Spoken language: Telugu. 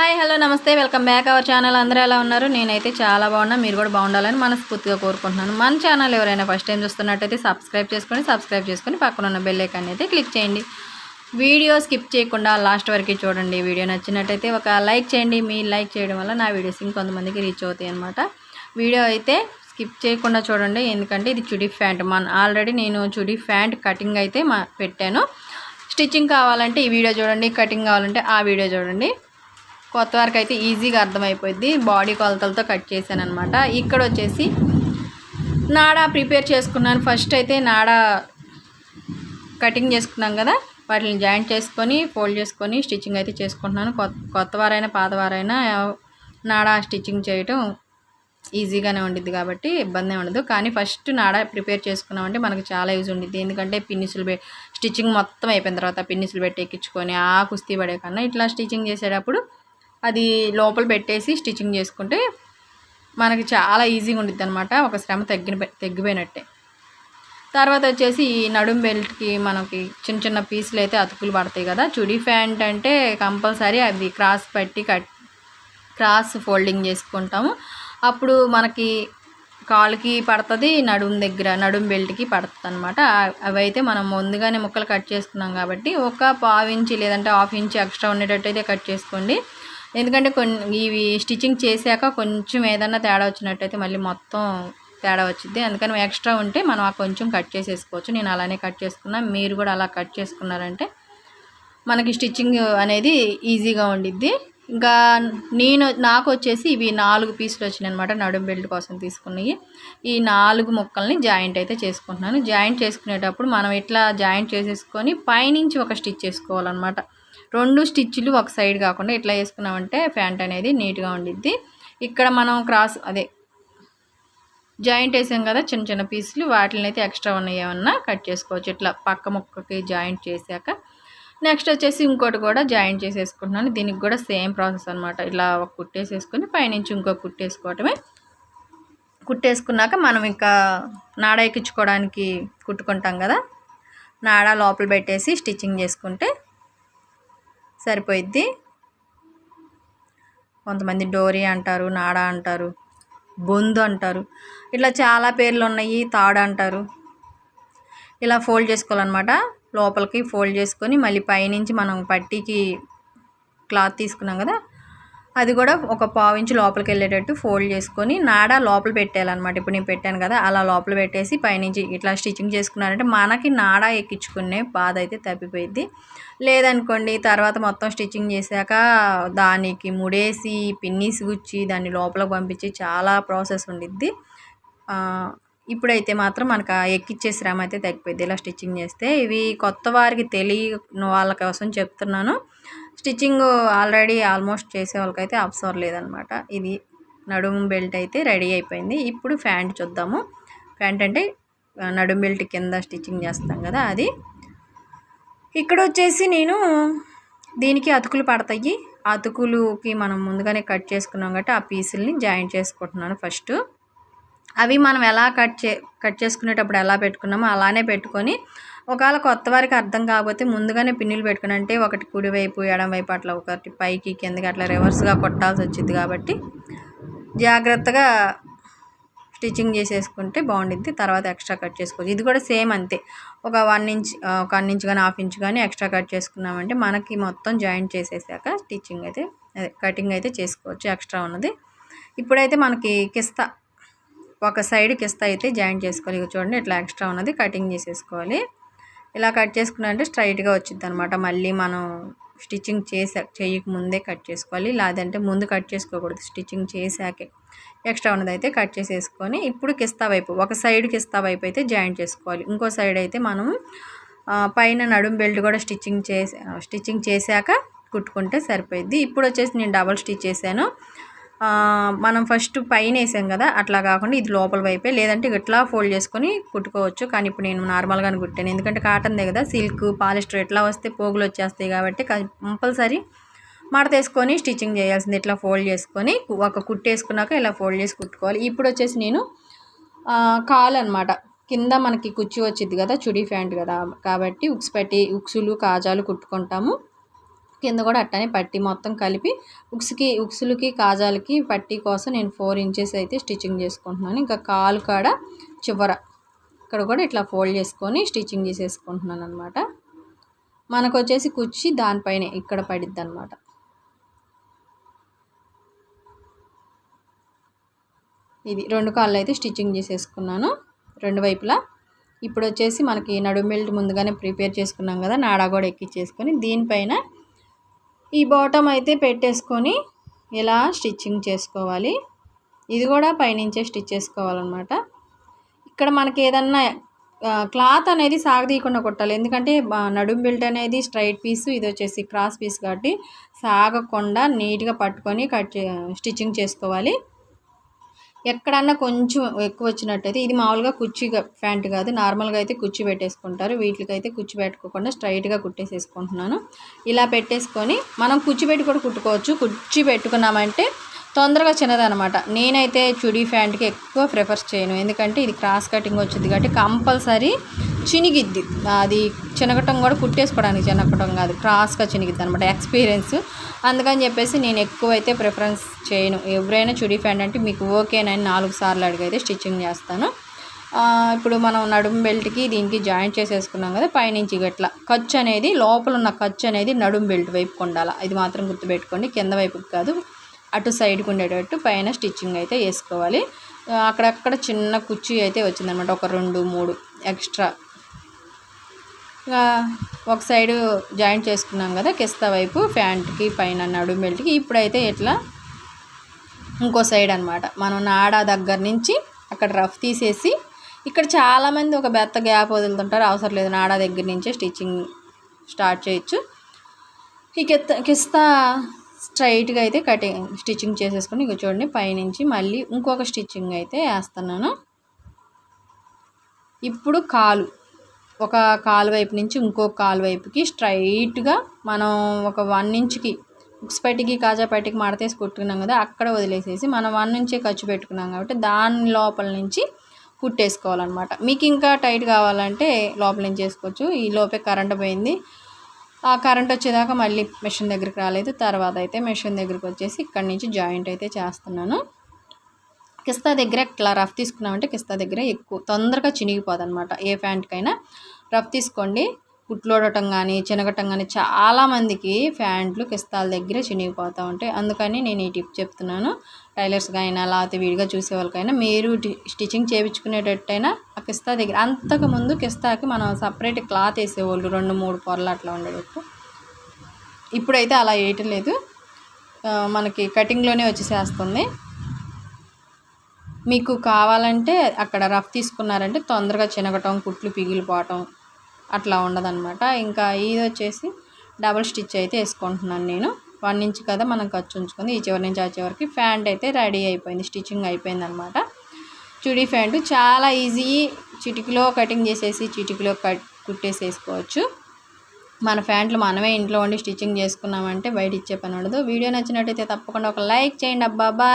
Hi hello namaste. Welcome back our channel. అందరూ ఎలా ఉన్నారు? నేనైతే చాలా బాగున్నా. మీరు కూడా బాగుండాలని మనస్ఫూర్తిగా కోరుకుంటున్నాను. మన ఛానల్ ఎవరైనా ఫస్ట్ టైం చూస్తున్నట్టయితే సబ్స్క్రైబ్ చేసుకొని సబ్స్క్రైబ్ చేసుకొని పక్కన ఉన్న బెల్లైకాన్ని అయితే క్లిక్ చేయండి. వీడియో స్కిప్ చేయకుండా లాస్ట్ వరకు చూడండి. వీడియో నచ్చినట్టయితే ఒక లైక్ చేయండి. మీ లైక్ చేయడం వల్ల నా వీడియోస్ ఇంకొంతమందికి రీచ్ అవుతాయి అనమాట వీడియో అయితే స్కిప్ చేయకుండా చూడండి. ఎందుకంటే ఇది చుడీ ఫ్యాంట్ మన ఆల్రెడీ నేను చుడీ ఫ్యాంట్ కటింగ్ అయితే మా పెట్టాను. స్టిచ్చింగ్ కావాలంటే ఈ వీడియో చూడండి. కటింగ్ కావాలంటే ఆ వీడియో చూడండి. కొత్త వరకు అయితే ఈజీగా అర్థమైపోయింది బాడీ కొలతలతో కట్ చేశాను అనమాట ఇక్కడ వచ్చేసి నాడా ప్రిపేర్ చేసుకున్నాను. ఫస్ట్ అయితే నాడా కటింగ్ చేసుకున్నాం కదా వాటిని జాయింట్ చేసుకొని ఫోల్డ్ చేసుకొని స్టిచ్చింగ్ అయితే చేసుకుంటున్నాను. కొత్త కొత్త వారైనా పాతవారైనా నాడా స్టిచ్చింగ్ చేయటం ఈజీగానే ఉండిద్ది కాబట్టి ఇబ్బంది ఉండదు. కానీ ఫస్ట్ నాడా ప్రిపేర్ చేసుకున్నామంటే మనకు చాలా యూజ్ ఉండిద్ది. ఎందుకంటే పిన్నిసులు పె స్టిచ్చింగ్ మొత్తం అయిపోయిన తర్వాత పిన్నిసులు పెట్టి ఎక్కించుకొని ఆ కుస్తీ పడే కన్నా ఇట్లా స్టిచ్చింగ్ చేసేటప్పుడు అది లోపల పెట్టేసి స్టిచ్చింగ్ చేసుకుంటే మనకి చాలా ఈజీగా ఉండిద్ది అనమాట ఒక శ్రమ తగ్గిన తగ్గిపోయినట్టే. తర్వాత వచ్చేసి ఈ నడుం బెల్ట్కి మనకి చిన్న చిన్న పీసులు అయితే అతుకులు పడతాయి కదా. చుడీ ప్యాంట్ అంటే కంపల్సరీ అది క్రాస్ పెట్టి కట్ క్రాస్ ఫోల్డింగ్ చేసుకుంటాము. అప్పుడు మనకి కాలుకి పడుతుంది నడుం దగ్గర నడుం బెల్ట్కి పడుతుంది అనమాట అవైతే మనం ముందుగానే ముక్కలు కట్ చేసుకున్నాం కాబట్టి ఒక పావు ఇంచి లేదంటే హాఫ్ ఇంచి ఎక్స్ట్రా ఉండేటట్టు అయితే కట్ చేసుకోండి. ఎందుకంటే కొన్ని ఇవి స్టిచ్చింగ్ చేశాక కొంచెం ఏదన్నా తేడా వచ్చినట్టయితే మళ్ళీ మొత్తం తేడా వచ్చింది అందుకని ఎక్స్ట్రా ఉంటే మనం ఆ కొంచెం కట్ చేసేసుకోవచ్చు. నేను అలానే కట్ చేసుకున్నా. మీరు కూడా అలా కట్ చేసుకున్నారంటే మనకి స్టిచ్చింగ్ అనేది ఈజీగా ఉండిద్ది. ఇంకా నేను నాకు వచ్చేసి ఇవి నాలుగు పీసులు వచ్చినాయి అనమాట నడుం బెల్ట్ కోసం తీసుకున్నాయి. ఈ నాలుగు ముక్కల్ని జాయింట్ అయితే చేసుకుంటున్నాను. జాయింట్ చేసుకునేటప్పుడు మనం ఇట్లా జాయింట్ చేసేసుకొని పైనుంచి ఒక స్టిచ్ చేసుకోవాలన్నమాట. రెండు స్టిచ్లు ఒక సైడ్ కాకుండా ఇట్లా వేసుకున్నామంటే ప్యాంట్ అనేది నీట్గా ఉండిద్ది. ఇక్కడ మనం క్రాస్ అదే జాయింట్ వేసాం కదా చిన్న చిన్న పీసులు వాటిని అయితే ఎక్స్ట్రా ఉన్నాయి ఏమన్నా కట్ చేసుకోవచ్చు. ఇట్లా పక్క ముక్కకి జాయింట్ చేశాక నెక్స్ట్ వచ్చేసి ఇంకోటి కూడా జాయింట్ చేసేసుకుంటున్నాను. దీనికి కూడా సేమ్ ప్రాసెస్ అనమాట ఇలా ఒక కుట్టేసేసుకొని పైనుంచి ఇంకో కుట్టేసుకోవటమే కుట్టేసుకున్నాక మనం ఇంకా నాడ ఎక్కించుకోవడానికి కుట్టుకుంటాం కదా నాడ లోపల పెట్టేసి స్టిచ్చింగ్ చేసుకుంటే సరిపోయిద్ది. కొంతమంది డోరీ అంటారు నాడ అంటారు బొందు అంటారు. ఇట్లా చాలా పేర్లు ఉన్నాయి తాడు అంటారు. ఇలా ఫోల్డ్ చేసుకోవాలన్నమాట. లోపలికి ఫోల్డ్ చేసుకొని మళ్ళీ పైనుంచి మనం పట్టీకి క్లాత్ తీసుకున్నాం కదా అది కూడా ఒక పావు లోపలికి వెళ్ళేటట్టు ఫోల్డ్ చేసుకొని నాడ లోపల పెట్టేయాలన్నమాట. ఇప్పుడు నేను పెట్టాను కదా అలా లోపల పెట్టేసి పైనుంచి ఇట్లా స్టిచ్చింగ్ చేసుకున్నారంటే మనకి నాడ ఎక్కించుకునే బాధ అయితే తప్పిపోయింది లేదనుకోండి తర్వాత మొత్తం స్టిచ్చింగ్ చేశాక దానికి ముడేసి పిన్నీసి గుచ్చి దాన్ని లోపలికి పంపించి చాలా ప్రాసెస్ ఉండిద్ది. ఇప్పుడైతే మాత్రం మనకు ఎక్కిచ్చే శ్రమ అయితే తగ్గిపోయింది ఇలా స్టిచ్చింగ్ చేస్తే ఇవి కొత్త వారికి తెలియని వాళ్ళ కోసం చెప్తున్నాను. స్టిచ్చింగ్ ఆల్రెడీ ఆల్మోస్ట్ చేసే వాళ్ళకైతే అప్సర్ లేదనమాట. ఇది నడుము బెల్ట్ అయితే రెడీ అయిపోయింది. ఇప్పుడు ప్యాంట్ చూద్దాము. ప్యాంట్ అంటే నడుము బెల్ట్ కింద స్టిచ్చింగ్ చేస్తాం కదా అది. ఇక్కడ వచ్చేసి నేను దీనికి అతుకులు పడతాయి. అతుకులుకి మనం ముందుగానే కట్ చేసుకున్నాం కాబట్టి ఆ పీసుల్ని జాయింట్ చేసుకుంటున్నాను ఫస్ట్. అవి మనం ఎలా కట్ చే కట్ చేసుకునేటప్పుడు ఎలా పెట్టుకున్నామో అలానే పెట్టుకొని ఒకవేళ కొత్త వారికి అర్థం కాకపోతే ముందుగానే పిన్నులు పెట్టుకుని అంటే ఒకటి కుడివైపు ఎడమవైపు అట్లా ఒకటి పైకి కిందకి అట్లా రివర్స్గా కొట్టాల్సి వచ్చింది కాబట్టి జాగ్రత్తగా స్టిచ్చింగ్ చేసేసుకుంటే బాగుండిద్ది. తర్వాత ఎక్స్ట్రా కట్ చేసుకోవచ్చు. ఇది కూడా సేమ్ అంతే. ఒక వన్ ఇంచ్ ఒక వన్ ఇంచ్ కానీ హాఫ్ ఇంచ్ కానీ ఎక్స్ట్రా కట్ చేసుకున్నామంటే మనకి మొత్తం జాయింట్ చేసేసాక స్టిచ్చింగ్ అయితే అదే కటింగ్ అయితే చేసుకోవచ్చు. ఎక్స్ట్రా ఉన్నది. ఇప్పుడైతే మనకి కిస్తా ఒక సైడ్ కిస్తా అయితే జాయింట్ చేసుకోవాలి. చూడండి ఇట్లా ఎక్స్ట్రా ఉన్నది కటింగ్ చేసేసుకోవాలి. ఇలా కట్ చేసుకున్నారంటే స్ట్రైట్గా వచ్చింది అనమాట మళ్ళీ మనం స్టిచ్చింగ్ చేసా చేయక ముందే కట్ చేసుకోవాలి. లేదంటే ముందు కట్ చేసుకోకూడదు స్టిచ్చింగ్ చేశాకే ఎక్స్ట్రా ఉన్నది అయితే కట్ చేసేసుకొని ఇప్పుడు కిస్తా వైపు ఒక సైడ్ కిస్తా వైపు అయితే జాయింట్ చేసుకోవాలి. ఇంకో సైడ్ అయితే మనం పైన నడుం బెల్ట్ కూడా స్టిచ్చింగ్ చేసి స్టిచ్చింగ్ చేశాక కుట్టుకుంటే సరిపోయిద్ది. ఇప్పుడు వచ్చేసి నేను డబల్ స్టిచ్ చేశాను. మనం ఫస్ట్ పైన వేసాం కదా అట్లా కాకుండా ఇది లోపల వైపే లేదంటే ఇట్లా ఫోల్డ్ చేసుకొని కుట్టుకోవచ్చు. కానీ ఇప్పుడు నేను నార్మల్గానే కుట్టాను. ఎందుకంటే కాటన్దే కదా సిల్క్ పాలిస్టర్ ఎట్లా వస్తే పోగులు వచ్చేస్తాయి కాబట్టి కంపల్సరీ మడతేసుకొని స్టిచ్చింగ్ చేయాల్సింది. ఇట్లా ఫోల్డ్ చేసుకొని ఒక కుట్టేసుకున్నాక ఇలా ఫోల్డ్ చేసి కుట్టుకోవాలి. ఇప్పుడు వచ్చేసి నేను కాలు అనమాట కింద మనకి కుచ్చి వచ్చింది కదా చుడీ ప్యాంట్ కదా. కాబట్టి ఉక్స్ పెట్టి ఉక్సులు కాజాలు కుట్టుకుంటాము. కింద కూడా అట్టనే పట్టి మొత్తం కలిపి ఉక్స్కి ఉక్సులకి కాజాలకి పట్టి కోసం నేను ఫోర్ ఇంచెస్ అయితే స్టిచ్చింగ్ చేసుకుంటున్నాను. ఇంకా కాలు కాడ చివర ఇక్కడ కూడా ఇట్లా ఫోల్డ్ చేసుకొని స్టిచ్చింగ్ చేసేసుకుంటున్నాను అనమాట మనకు వచ్చేసి కుర్చీ దానిపైనే ఇక్కడ పడిద్ది అనమాట ఇది రెండు కాళ్ళు అయితే స్టిచ్చింగ్ చేసేసుకున్నాను రెండు వైపులా. ఇప్పుడు వచ్చేసి మనకి నడుము బెల్ట్ ముందుగానే ప్రిపేర్ చేసుకున్నాం కదా నాడా కూడా ఎక్కించేసుకొని దీనిపైన ఈ బాటమ్ అయితే పెట్టేసుకొని ఇలా స్టిచ్చింగ్ చేసుకోవాలి? ఇది కూడా పైనుంచే స్టిచ్ చేసుకోవాలన్నమాట. ఇక్కడ మనకి ఏదన్నా క్లాత్ అనేది సాగదీయకుండా కుట్టాలి. ఎందుకంటే నడుం బెల్ట్ అనేది స్ట్రైట్ పీస్ ఇది వచ్చేసి క్రాస్ పీస్ కాబట్టి సాగకుండా నీట్గా పట్టుకొని కట్ స్టిచ్చింగ్ చేసుకోవాలి. ఎక్కడన్నా కొంచెం ఎక్కువ వచ్చినట్టయితే ఇది మామూలుగా కుర్చీ ప్యాంట్ కాదు. నార్మల్గా అయితే కుర్చీ పెట్టేసుకుంటారు. వీటికైతే కుర్చీ పెట్టుకోకుండా స్ట్రైట్గా కుట్టేసేసుకుంటున్నాను. ఇలా పెట్టేసుకొని మనం కుర్చీ పెట్టి కూడా కుట్టుకోవచ్చు. కుర్చీ పెట్టుకున్నామంటే తొందరగా చిన్నదనమాట నేనైతే చుడీ ప్యాంట్కి ఎక్కువ ప్రిఫర్స్ చేయను. ఎందుకంటే ఇది క్రాస్ కటింగ్ వచ్చింది కాబట్టి కంపల్సరీ చినిగిద్ది. అది చినగటం కూడా కుట్టేసుకోవడానికి చినగటం కాదు. క్రాస్గా చినిగిద్ది అనమాట ఎక్స్పీరియన్స్. అందుకని చెప్పేసి నేను ఎక్కువ అయితే ప్రిఫరెన్స్ చేయను. ఎవరైనా చుడీ ప్యాంట్ అంటే మీకు ఓకేనని నాలుగు సార్లు అడిగైతే స్టిచ్చింగ్ చేస్తాను. ఇప్పుడు మనం నడుము బెల్ట్కి దీనికి జాయింట్ చేసేసుకున్నాం కదా పైనుంచి గట్ల. ఖర్చు అనేది లోపల ఉన్న ఖర్చు అనేది నడుము బెల్ట్ వైపుకు ఉండాలి. ఇది మాత్రం గుర్తుపెట్టుకోండి. కింద వైపుకి కాదు అటు సైడ్కి ఉండేటట్టు పైన స్టిచ్చింగ్ అయితే వేసుకోవాలి. అక్కడక్కడ చిన్న కుర్చీ అయితే వచ్చిందనమాట ఒక రెండు మూడు ఎక్స్ట్రా. ఒక సైడు జాయింట్ చేసుకున్నాం కదా కిస్తా వైపు ప్యాంట్కి పైన నడు బెల్ట్కి. ఇప్పుడైతే ఇట్లా ఇంకో సైడ్ అనమాట మనం నాడ దగ్గర నుంచి అక్కడ రఫ్ తీసేసి ఇక్కడ చాలామంది ఒక బెత్త గ్యాప్ వదులుతుంటారు. అవసరం లేదు నాడా దగ్గర నుంచే స్టిచ్చింగ్ స్టార్ట్ చేయొచ్చు. ఈ కిస్తా స్ట్రైట్గా అయితే కటింగ్ స్టిచ్చింగ్ చేసేసుకొని ఇక చూడండి పైనుంచి మళ్ళీ ఇంకొక స్టిచ్చింగ్ అయితే వేస్తున్నాను ఇప్పుడు కాలు ఒక కాలు వైపు నుంచి ఇంకో కాలు వైపుకి స్ట్రైట్గా మనం ఒక వన్ ఇంచ్కి బుక్స్ పెట్టికి కాజా పెట్టికి మడతేసి కుట్టుకున్నాం కదా అక్కడ వదిలేసేసి మనం వన్ నుంచే ఖర్చు పెట్టుకున్నాం కాబట్టి దాని లోపల నుంచి కుట్టేసుకోవాలన్నమాట. మీకు ఇంకా టైట్ కావాలంటే లోపల నుంచి చేసుకోవచ్చు ఈ లోపే కరెంట్ పోయింది. ఆ కరెంట్ వచ్చేదాకా మళ్ళీ మెషిన్ దగ్గరికి రాలేదు. తర్వాత అయితే మెషిన్ దగ్గరికి వచ్చేసి ఇక్కడ నుంచి జాయింట్ అయితే చేస్తున్నాను. కిస్తా దగ్గర ఇట్లా రఫ్ తీసుకున్నామంటే కిస్తా దగ్గర ఎక్కువ తొందరగా చినిగిపోదనమాట ఏ ప్యాంట్కైనా రఫ్ తీసుకోండి. కుట్లోడటం కానీ చినగటం కానీ చాలామందికి ప్యాంట్లు కిస్తాల దగ్గర చినిగిపోతూ ఉంటాయి. అందుకని నేను ఈ టిప్ చెప్తున్నాను. టైలర్స్గా అయినా లేకపోతే విడిగా చూసే వాళ్ళకైనా మీరు స్టిచ్చింగ్ చేయించుకునేటట్టయినా ఆ కిస్తా దగ్గర అంతకుముందు కిస్తాకి మనం సపరేట్ క్లాత్ వేసేవాళ్ళు రెండు మూడు పొరలు అట్లా ఉండేటట్టు. ఇప్పుడైతే అలా వేయటం లేదు. మనకి కటింగ్లోనే వచ్చేసేస్తుంది. మీకు కావాలంటే అక్కడ రఫ్ తీసుకున్నారంటే తొందరగా చినగటం కుట్లు పిగిలిపోవటం అట్లా ఉండదన్నమాట. ఇంకా ఇది వచ్చేసి డబల్ స్టిచ్ అయితే వేసుకుంటున్నాను నేను. వన్ ఇంచ్ కదా మనం ఖర్చు ఉంచుకుంది. ఈ చివరి నుంచి ఆ చివరికి ఫ్యాంట్ అయితే రెడీ అయిపోయింది. స్టిచ్చింగ్ అయిపోయింది అనమాట చుడీ ఫ్యాంట్ చాలా ఈజీ. చిటికలో కటింగ్ చేసేసి చిటికలో కట్ కుట్టేసేసుకోవచ్చు మన ఫ్యాంట్లు మనమే ఇంట్లో ఉండి స్టిచ్చింగ్ చేసుకున్నామంటే బయట ఇచ్చే పని ఉండదు. వీడియో నచ్చినట్టయితే తప్పకుండా ఒక లైక్ చేయండి. అబ్బాబా